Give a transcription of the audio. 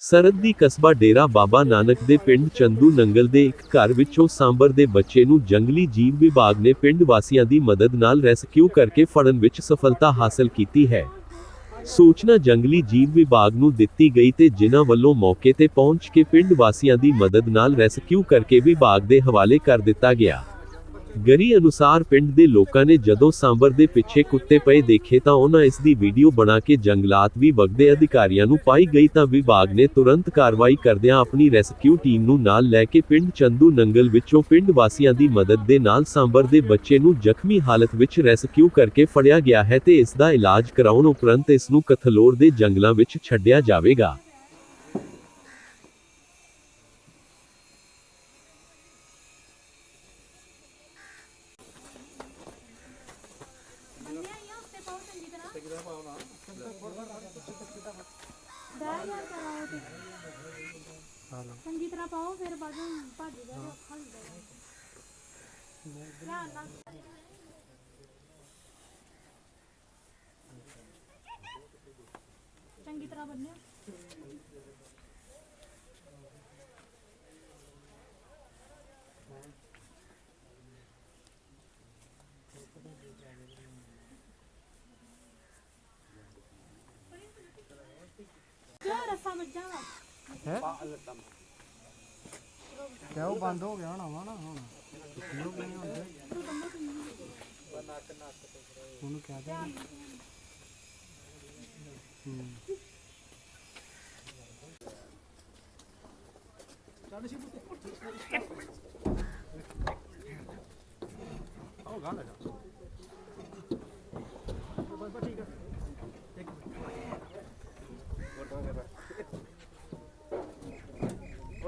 ਸਰਹੱਦੀ ਕਸਬਾ ਡੇਰਾ ਬਾਬਾ ਨਾਨਕ ਦੇ ਪਿੰਡ ਚੰਦੂ ਨੰਗਲ ਦੇ ਇੱਕ ਘਰ ਵਿੱਚੋਂ ਸਾਂਬਰ ਦੇ ਬੱਚੇ ਨੂੰ ਜੰਗਲੀ ਜੀਵ ਵਿਭਾਗ ਨੇ ਪਿੰਡ ਵਾਸੀਆਂ ਦੀ ਮਦਦ ਨਾਲ ਰੈਸਕਿਊ ਕਰਕੇ ਫੜਨ ਵਿੱਚ ਸਫਲਤਾ ਹਾਸਲ ਕੀਤੀ ਹੈ। ਸੂਚਨਾ ਜੰਗਲੀ ਜੀਵ ਵਿਭਾਗ ਨੂੰ ਦਿੱਤੀ ਗਈ ਤੇ ਜਿਨ੍ਹਾਂ ਵੱਲੋਂ ਮੌਕੇ ਤੇ ਪਹੁੰਚ ਕੇ ਪਿੰਡ ਵਾਸੀਆਂ ਦੀ ਮਦਦ ਨਾਲ ਰੈਸਕਿਊ ਕਰਕੇ ਵਿਭਾਗ ਦੇ ਹਵਾਲੇ ਕਰ ਦਿੱਤਾ ਗਿਆ। ਗਰੀ ਅਨੁਸਾਰ ਪਿੰਡ ਦੇ ਲੋਕਾਂ ਨੇ ਜਦੋਂ ਸਾਂਬਰ ਦੇ ਪਿੱਛੇ ਕੁੱਤੇ ਪਏ ਦੇਖੇ ਤਾਂ ਉਹਨਾਂ ਇਸ ਦੀ ਵੀਡੀਓ ਬਣਾ ਕੇ ਜੰਗਲਾਤ ਵਿਭਾਗ ਦੇ ਅਧਿਕਾਰੀਆਂ ਨੂੰ ਪਾਈ ਗਈ ਤਾਂ ਵਿਭਾਗ ਨੇ ਤੁਰੰਤ ਕਾਰਵਾਈ ਕਰਦਿਆਂ ਆਪਣੀ ਰੈਸਕਿਊ ਟੀਮ ਨੂੰ ਨਾਲ ਲੈ ਕੇ ਪਿੰਡ ਚੰਦੂ ਨੰਗਲ ਵਿੱਚੋਂ ਪਿੰਡ ਵਾਸੀਆਂ ਦੀ ਮਦਦ ਦੇ ਨਾਲ ਸਾਂਬਰ ਦੇ ਬੱਚੇ ਨੂੰ ਜ਼ਖਮੀ ਹਾਲਤ ਵਿੱਚ ਰੈਸਕਿਊ ਕਰਕੇ ਫੜਿਆ ਗਿਆ ਹੈ ਤੇ ਇਸ ਦਾ ਇਲਾਜ ਕਰਾਉਣ ਉਪਰੰਤ ਇਸ ਨੂੰ ਕਥਲੋਰ ਦੇ ਜੰਗਲਾਂ ਵਿੱਚ ਛੱਡਿਆ ਜਾਵੇਗਾ। ਬਹਿ ਯਾਰ ਕਰਾਓ ਤੇ। ਚੰਗੀ ਤਰ੍ਹਾਂ ਪਾਓ, ਫਿਰ ਬਾਜੂ ਭੱਜ ਜਾ ਤੇ ਔਖਾ ਹੁੰਦਾ ਹੈ ਧਿਆਨ ਨਾਲ। ਚੰਗੀ ਤਰ੍ਹਾਂ ਬੰਨਿਓ। ਜਾਣਾ ਹੈ? ਤੇ ਉਹ ਬੰਦ ਹੋ ਗਿਆ ਹੋਣਾ ਵਾ ਨਾ ਹੁਣ? ਕੀ ਹੋ ਗਿਆ ਨੀ ਹੁਣ ਤੇ? ਤੂੰ ਦੰਮਾ ਕਿੰਨੀ ਉਹਨੂੰ ਕਹਿ ਦੇ। ਹੂੰ।